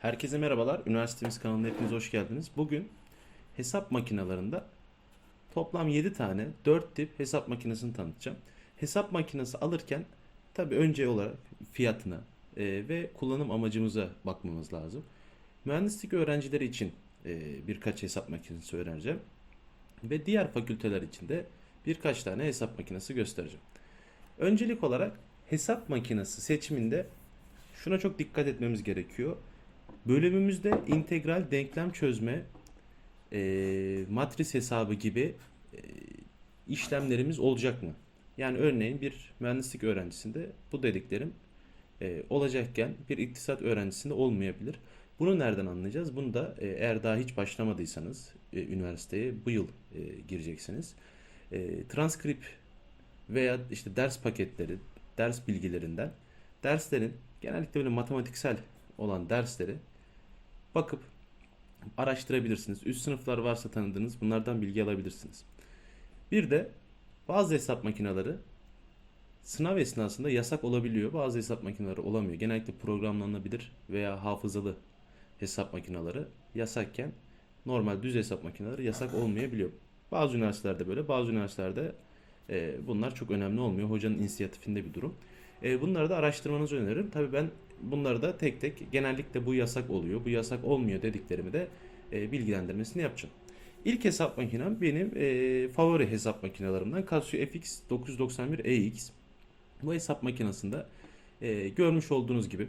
Herkese merhabalar. Üniversitemiz kanalına hepiniz hoş geldiniz. Bugün hesap makinelerinde toplam 7 tane 4 tip hesap makinesini tanıtacağım. Hesap makinesi alırken tabi önce olarak fiyatına e, ve kullanım amacımıza bakmamız lazım. Mühendislik öğrencileri için e, birkaç hesap makinesi öğreneceğim. Ve diğer fakülteler için de birkaç tane hesap makinesi göstereceğim. Öncelik olarak hesap makinesi seçiminde şuna çok dikkat etmemiz gerekiyor. Bölümümüzde integral denklem çözme, e, matris hesabı gibi e, işlemlerimiz olacak mı? Yani örneğin bir mühendislik öğrencisinde bu dediklerim e, olacakken bir iktisat öğrencisinde olmayabilir. Bunu nereden anlayacağız? Bunu da e, eğer daha hiç başlamadıysanız e, üniversiteye bu yıl e, gireceksiniz. E, transkript veya işte ders paketleri, ders bilgilerinden derslerin genellikle böyle matematiksel olan dersleri bakıp araştırabilirsiniz. Üst sınıflar varsa tanıdığınız bunlardan bilgi alabilirsiniz. Bir de bazı hesap makineleri sınav esnasında yasak olabiliyor. Bazı hesap makineleri olamıyor. Genellikle programlanabilir veya hafızalı hesap makineleri yasakken normal düz hesap makineleri yasak olmayabiliyor. Bazı üniversitelerde böyle, bazı üniversitelerde e, bunlar çok önemli olmuyor. Hocanın inisiyatifinde bir durum. E, bunları da araştırmanızı öneririm. Tabii ben bunları da tek tek genellikle bu yasak oluyor, bu yasak olmuyor dediklerimi de e, bilgilendirmesini yapacağım. İlk hesap makinem benim e, favori hesap makinelerimden Casio FX 991EX. Bu hesap makinesinde e, görmüş olduğunuz gibi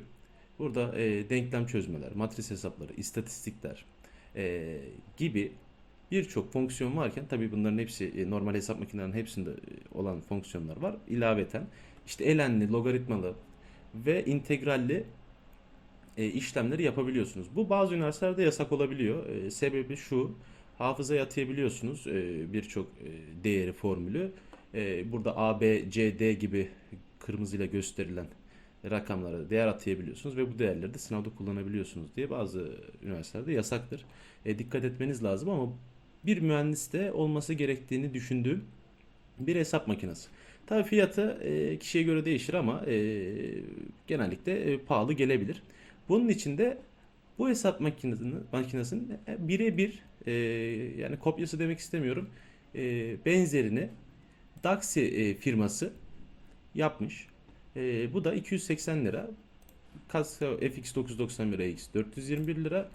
burada e, denklem çözmeler, matris hesapları, istatistikler e, gibi birçok fonksiyon varken tabii bunların hepsi e, normal hesap makinelerinin hepsinde e, olan fonksiyonlar var. İlaveten işte elenli, logaritmalı ve integralli e, işlemleri yapabiliyorsunuz. Bu bazı üniversitelerde yasak olabiliyor. E, sebebi şu. Hafızaya atayabiliyorsunuz e, birçok değeri, formülü. Burada A, B, C, D gibi kırmızıyla gösterilen rakamlara değer atayabiliyorsunuz ve bu değerleri de sınavda kullanabiliyorsunuz diye bazı üniversitelerde yasaktır. E, dikkat etmeniz lazım ama bir mühendiste olması gerektiğini düşündüğüm bir hesap makinesi. Tabii fiyatı e, kişiye göre değişir ama e, genellikle e, pahalı gelebilir. Bunun için de bu hesap makinesinin, makinesinin birebir e, yani kopyası demek istemiyorum e, benzerini Daxi e, firması yapmış. E, bu da 280 lira. Casio FX 991 AX 421 lira.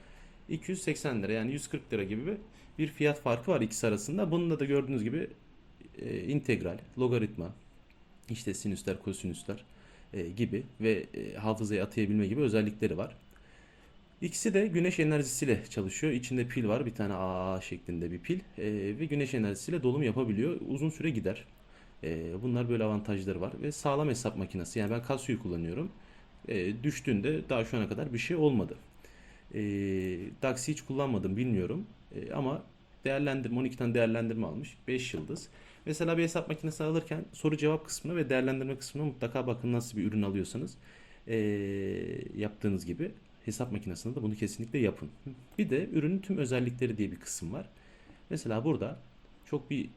280 lira yani 140 lira gibi bir fiyat farkı var ikisi arasında. Bununla da gördüğünüz gibi e, integral, logaritma, işte sinüsler, kosinüsler e, gibi ve e, hafızaya atayabilme gibi özellikleri var. İkisi de güneş enerjisiyle çalışıyor. İçinde pil var. Bir tane AA şeklinde bir pil. E, ve güneş enerjisiyle dolum yapabiliyor. Uzun süre gider. E, bunlar böyle avantajları var. Ve sağlam hesap makinesi. Yani ben Casio'yu kullanıyorum. E, düştüğünde daha şu ana kadar bir şey olmadı. E, Dax'i hiç kullanmadım bilmiyorum. E, ama değerlendirme 12 tane değerlendirme almış. 5 yıldız. Mesela bir hesap makinesi alırken soru cevap kısmına ve değerlendirme kısmına mutlaka bakın nasıl bir ürün alıyorsanız e, yaptığınız gibi hesap makinesinde de bunu kesinlikle yapın. Bir de ürünün tüm özellikleri diye bir kısım var. Mesela burada çok bir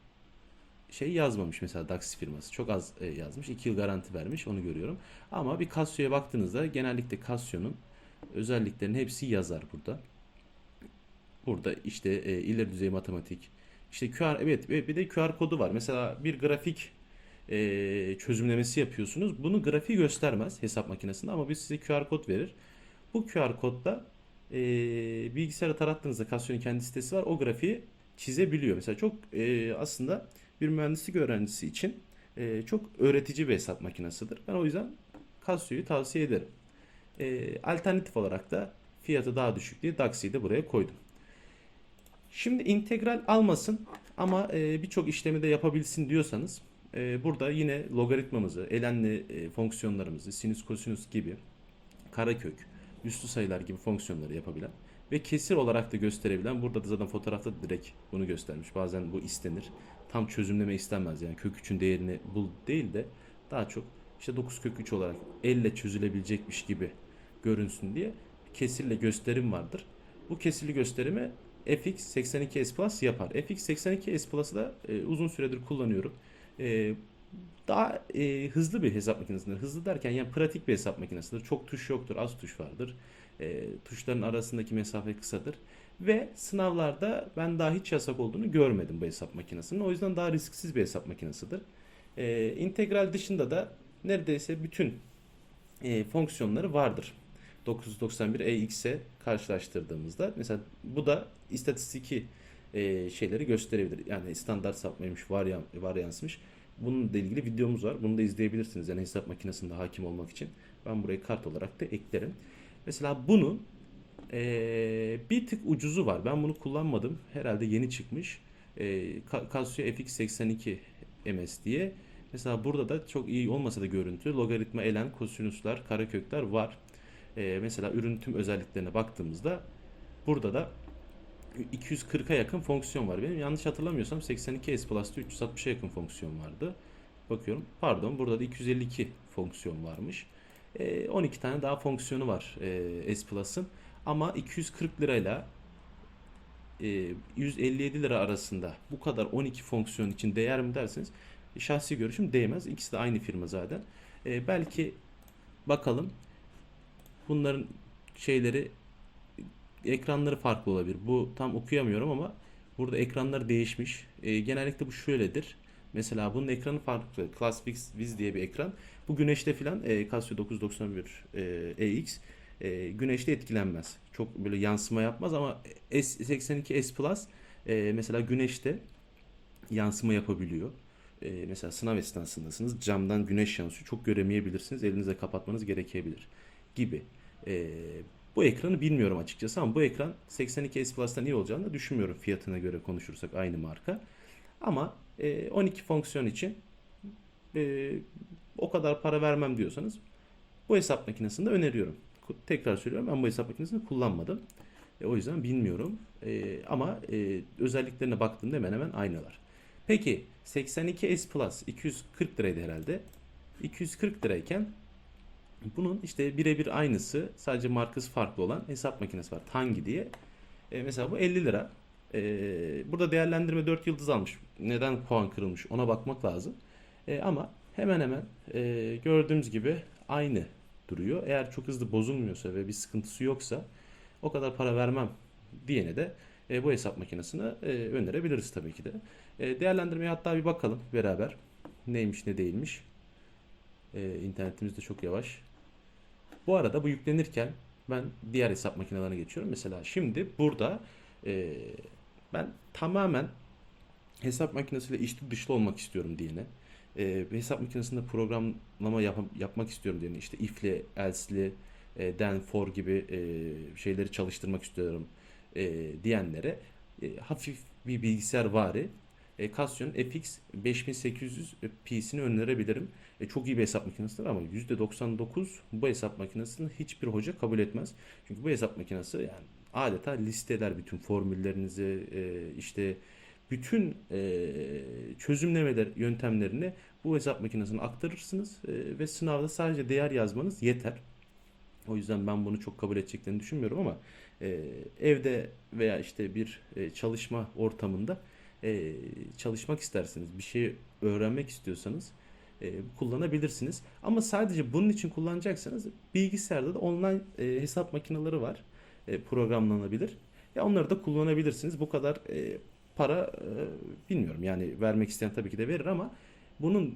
şey yazmamış mesela Dax firması. Çok az yazmış. 2 yıl garanti vermiş onu görüyorum. Ama bir Casio'ya baktığınızda genellikle Casio'nun özelliklerinin hepsi yazar burada. Burada işte e, ileri düzey matematik, işte QR evet ve bir de QR kodu var. Mesela bir grafik e, çözümlemesi yapıyorsunuz. Bunu grafiği göstermez hesap makinesinde ama biz size QR kod verir. Bu QR kodda e, bilgisayara tarattığınızda Casio'nun kendi sitesi var. O grafiği çizebiliyor. Mesela çok e, aslında bir mühendislik öğrencisi için e, çok öğretici bir hesap makinesidir. Ben o yüzden Casio'yu tavsiye ederim. E, alternatif olarak da fiyatı daha düşük diye Daxi'yi de buraya koydum. Şimdi integral almasın ama e, birçok işlemi de yapabilsin diyorsanız e, burada yine logaritmamızı, elenli e, fonksiyonlarımızı, sinüs, kosinüs gibi karekök, üslü sayılar gibi fonksiyonları yapabilen ve kesir olarak da gösterebilen burada da zaten fotoğrafta direkt bunu göstermiş. Bazen bu istenir. Tam çözümleme istenmez yani kök 3'ün değerini bul değil de daha çok işte 9 kök 3 olarak elle çözülebilecekmiş gibi görünsün diye kesirle gösterim vardır. Bu kesirli gösterimi FX 82S Plus yapar. FX 82S Plus'ı da e, uzun süredir kullanıyorum. E, daha e, hızlı bir hesap makinesidir. Hızlı derken yani pratik bir hesap makinesidir. Çok tuş yoktur, az tuş vardır. E, tuşların arasındaki mesafe kısadır. Ve sınavlarda ben daha hiç yasak olduğunu görmedim bu hesap makinesinin. O yüzden daha risksiz bir hesap makinesidir. E, integral dışında da neredeyse bütün e, fonksiyonları vardır. 991 EX'e karşılaştırdığımızda mesela bu da istatistiki e, şeyleri gösterebilir. Yani standart sapmaymış, varyan, varyansmış. Bununla ilgili videomuz var. Bunu da izleyebilirsiniz. Yani hesap makinesinde hakim olmak için. Ben buraya kart olarak da eklerim. Mesela bunun e, bir tık ucuzu var. Ben bunu kullanmadım. Herhalde yeni çıkmış. E, Ca- Casio FX82 MS diye. Mesela burada da çok iyi olmasa da görüntü. Logaritma, elen, kosinüsler, karekökler var. E, mesela ürün tüm özelliklerine baktığımızda burada da 240'a yakın fonksiyon var. Benim yanlış hatırlamıyorsam 82 S Plus'ta 360'a yakın fonksiyon vardı. Bakıyorum. Pardon burada da 252 fonksiyon varmış. Ee, 12 tane daha fonksiyonu var e, S Plus'ın. Ama 240 lirayla e, 157 lira arasında bu kadar 12 fonksiyon için değer mi derseniz şahsi görüşüm değmez. İkisi de aynı firma zaten. E, belki bakalım bunların şeyleri ekranları farklı olabilir. Bu tam okuyamıyorum ama burada ekranları değişmiş. E, genellikle bu şöyledir. Mesela bunun ekranı farklı. Classfix Viz diye bir ekran. Bu güneşte filan e, Casio 991 e, EX e, güneşte etkilenmez. Çok böyle yansıma yapmaz ama S82 S Plus e, mesela güneşte yansıma yapabiliyor. E, mesela sınav esnasındasınız. Camdan güneş yansıyor. Çok göremeyebilirsiniz. Elinizle kapatmanız gerekebilir gibi. E, bu ekranı bilmiyorum açıkçası ama bu ekran 82 S Plus'tan iyi olacağını düşünmüyorum fiyatına göre konuşursak aynı marka. Ama e, 12 fonksiyon için e, o kadar para vermem diyorsanız bu hesap makinesini de öneriyorum. Tekrar söylüyorum ben bu hesap makinesini kullanmadım. E, o yüzden bilmiyorum. E, ama e, özelliklerine baktığımda hemen hemen aynılar. Peki 82 S Plus 240 liraydı herhalde. 240 lirayken bunun işte birebir aynısı sadece markası farklı olan hesap makinesi var. Tangi diye. E, mesela bu 50 lira. E, burada değerlendirme 4 yıldız almış. Neden puan kırılmış ona bakmak lazım. E, ama hemen hemen e, gördüğümüz gibi aynı duruyor. Eğer çok hızlı bozulmuyorsa ve bir sıkıntısı yoksa o kadar para vermem diyene de e, bu hesap makinesini e, önerebiliriz tabii ki de. E, değerlendirmeye hatta bir bakalım beraber. Neymiş ne değilmiş. E, internetimiz de çok yavaş. Bu arada bu yüklenirken ben diğer hesap makinelerine geçiyorum. Mesela şimdi burada e, ben tamamen hesap makinesiyle içli dışlı olmak istiyorum diyene. E, hesap makinesinde programlama yap- yapmak istiyorum diyene. işte if'li, else'li, e, then, for gibi e, şeyleri çalıştırmak istiyorum e, diyenlere e, hafif bir bilgisayar vari e, Casio'nun FX 5800 P'sini önerebilirim. E, çok iyi bir hesap makinesidir ama %99 bu hesap makinesini hiçbir hoca kabul etmez. Çünkü bu hesap makinesi yani adeta listeler bütün formüllerinizi e, işte bütün e, çözümlemeler yöntemlerini bu hesap makinesine aktarırsınız e, ve sınavda sadece değer yazmanız yeter. O yüzden ben bunu çok kabul edeceklerini düşünmüyorum ama e, evde veya işte bir e, çalışma ortamında e, çalışmak isterseniz, bir şey öğrenmek istiyorsanız e, kullanabilirsiniz. Ama sadece bunun için kullanacaksanız bilgisayarda da online e, hesap makineleri var. E, programlanabilir. Ya onları da kullanabilirsiniz. Bu kadar e, para e, bilmiyorum. Yani vermek isteyen tabii ki de verir ama bunun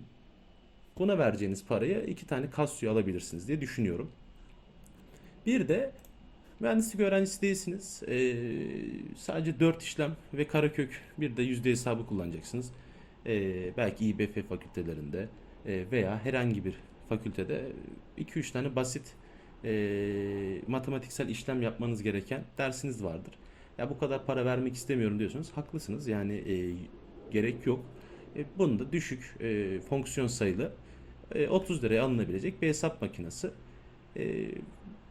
buna vereceğiniz paraya iki tane Casio alabilirsiniz diye düşünüyorum. Bir de mühendislik öğrencisi değilsiniz. Ee, sadece 4 işlem ve karekök bir de yüzde hesabı kullanacaksınız. Ee, belki İBF fakültelerinde e, veya herhangi bir fakültede 2-3 tane basit e, matematiksel işlem yapmanız gereken dersiniz vardır. Ya bu kadar para vermek istemiyorum diyorsanız haklısınız. Yani e, gerek yok. E, bunu da düşük e, fonksiyon sayılı e, 30 liraya alınabilecek bir hesap makinesi. E,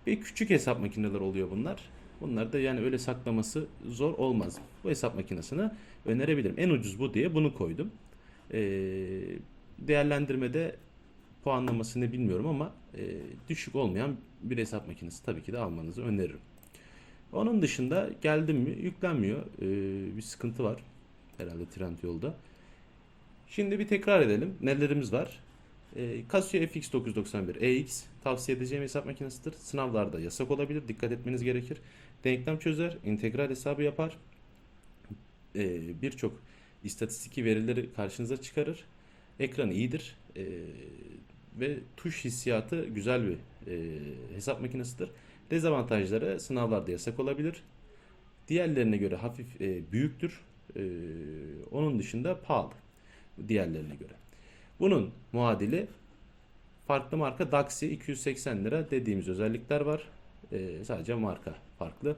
ve küçük hesap makineleri oluyor bunlar. Bunlar da yani öyle saklaması zor olmaz. Bu hesap makinesini önerebilirim. En ucuz bu diye bunu koydum. E, değerlendirmede puanlamasını bilmiyorum ama e, düşük olmayan bir hesap makinesi tabii ki de almanızı öneririm. Onun dışında geldim mi yüklenmiyor. E, bir sıkıntı var herhalde Trendyol'da. Şimdi bir tekrar edelim. Nelerimiz var? E, Casio FX991 EX tavsiye edeceğim hesap makinesidir. Sınavlarda yasak olabilir. Dikkat etmeniz gerekir. Denklem çözer, integral hesabı yapar. E, Birçok istatistiki verileri karşınıza çıkarır. Ekranı iyidir. E, ve tuş hissiyatı güzel bir hesap makinesidir. Dezavantajları sınavlarda yasak olabilir. Diğerlerine göre hafif büyüktür. Onun dışında pahalı diğerlerine göre. Bunun muadili farklı marka Daxi 280 lira dediğimiz özellikler var. E, sadece marka farklı.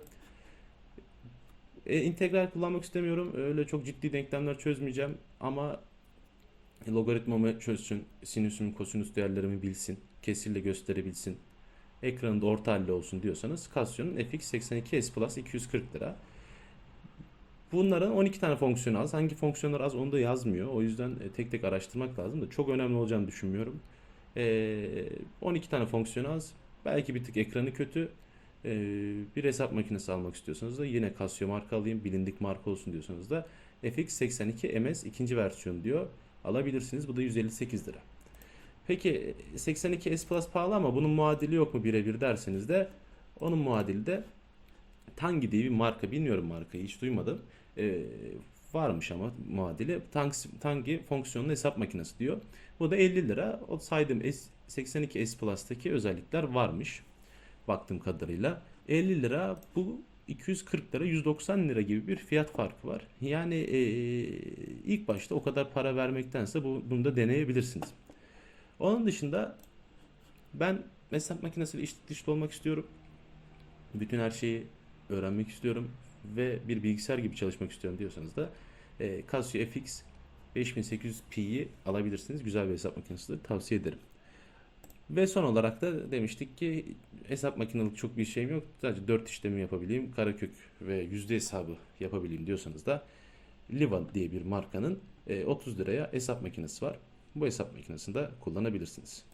E, integral kullanmak istemiyorum. Öyle çok ciddi denklemler çözmeyeceğim ama logaritmamı çözsün, sinüsümü, kosinüs değerlerimi bilsin, kesirle gösterebilsin, ekranında orta halli olsun diyorsanız Casio'nun FX82S Plus 240 lira. Bunların 12 tane fonksiyonu az. Hangi fonksiyonlar az onu da yazmıyor. O yüzden e, tek tek araştırmak lazım da çok önemli olacağını düşünmüyorum. E, 12 tane fonksiyonu az. Belki bir tık ekranı kötü. E, bir hesap makinesi almak istiyorsanız da yine Casio marka alayım, bilindik marka olsun diyorsanız da FX82 MS ikinci versiyon diyor. Alabilirsiniz. Bu da 158 lira. Peki 82 S Plus pahalı ama bunun muadili yok mu birebir derseniz de onun muadili de Tangi diye bir marka. Bilmiyorum markayı hiç duymadım. Ee, varmış ama muadili. Tangi, Tangi fonksiyonlu hesap makinesi diyor. Bu da 50 lira. O saydığım S, 82 S Plus'taki özellikler varmış. Baktığım kadarıyla. 50 lira bu 240 lira 190 lira gibi bir fiyat farkı var. Yani e, ilk başta o kadar para vermektense bu, bunu da deneyebilirsiniz. Onun dışında ben hesap makinesiyle iş dışlı olmak istiyorum. Bütün her şeyi öğrenmek istiyorum ve bir bilgisayar gibi çalışmak istiyorum diyorsanız da e, Casio FX 5800P'yi alabilirsiniz. Güzel bir hesap makinesidir. Tavsiye ederim. Ve son olarak da demiştik ki hesap makinelik çok bir şeyim yok. Sadece 4 işlemi yapabileyim. Karakök ve yüzde hesabı yapabileyim diyorsanız da Liva diye bir markanın e, 30 liraya hesap makinesi var. Bu hesap makinesini de kullanabilirsiniz.